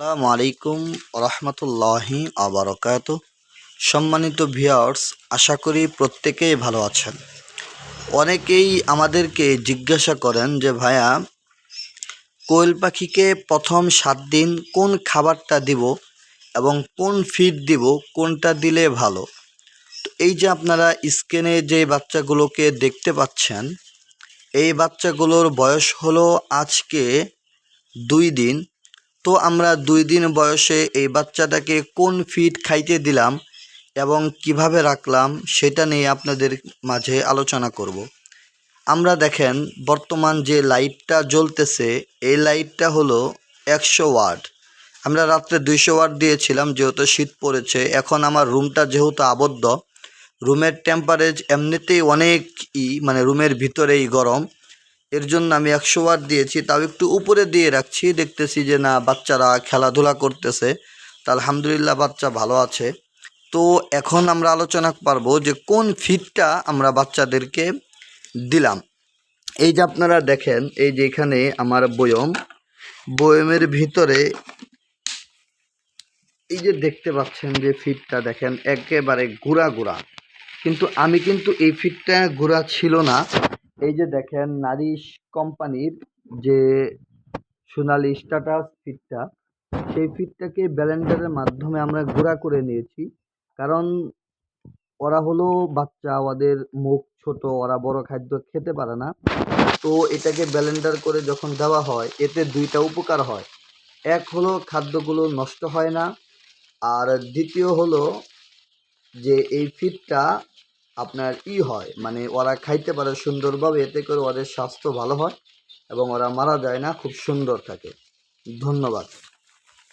আসসালামু আলাইকুম রহমতুল্লাহি আবরকাত। সম্মানিত ভিউয়ার্স, আশা করি প্রত্যেকেই ভালো আছেন। অনেকেই আমাদেরকে জিজ্ঞাসা করেন যে, ভাইয়া, কোয়েল পাখিকে প্রথম সাত দিন কোন খাবারটা দিব এবং কোন ফিড দিব, কোনটা দিলে ভালো? তো এই যে আপনারা স্ক্রিনে যে বাচ্চাগুলোকে দেখতে পাচ্ছেন, এই বাচ্চাগুলোর বয়স হলো আজকে দুই দিন। তো আমরা দুই দিন বয়সে এই বাচ্চাটাকে কোন ফিড খাইতে দিলাম এবং কীভাবে রাখলাম সেটা নিয়ে আপনাদের মাঝে আলোচনা করব। আমরা দেখেন বর্তমান যে লাইটটা জ্বলতেছে, এই লাইটটা হলো একশো ওয়াট। আমরা রাত্রে দুইশো ওয়াট দিয়েছিলাম, যেহেতু শীত পড়েছে। এখন আমার রুমটা যেহেতু আবদ্ধ, রুমের টেম্পারেজ এমনিতেই অনেক ই মানে রুমের ভিতরেই গরম। এর জন্য আমি একশো ওয়াট দিয়েছি, তাও একটু উপরে দিয়ে রাখছি, দেখতেছি যে না, বাচ্চারা খেলাধুলা করতেছে। তা আলহামদুলিল্লাহ বাচ্চা ভালো আছে। তো এখন আমরা আলোচনা পারব যে কোন ফিডটা আমরা বাচ্চাদেরকে দিলাম। এই যে আপনারা দেখেন, এই যে এখানে আমার বয়ম, বয়মের ভিতরে এই যে দেখতে পাচ্ছেন যে ফিডটা দেখেন, একেবারে গুড়া গুড়া। কিন্তু আমি কিন্তু এই ফিডটা গুড়া ছিল না এই যে দেখেন নারিশ কোম্পানির যে সোনালি স্ট্যাটাস ফিডটা সেই ফিডটাকে ব্যালেন্ডারের মাধ্যমে আমরা গুঁড়া করে নিয়েছি। কারণ ওরা হলো বাচ্চা, ওদের মুখ ছোট, ওরা বড় খাদ্য খেতে পারে না। তো এটাকে ব্যালেন্ডার করে যখন দেওয়া হয়, এতে দুইটা উপকার হয়। এক হলো খাদ্যগুলো নষ্ট হয় না, আর দ্বিতীয় হলো যে এই ফিডটা আপনার ই হয়। মানে ওরা খাইতে পারে সুন্দরভাবে, এতে করে ওদের স্বাস্থ্য ভালো হয় এবং ওরা মারা যায় না, খুব সুন্দর থাকে। ধন্যবাদ।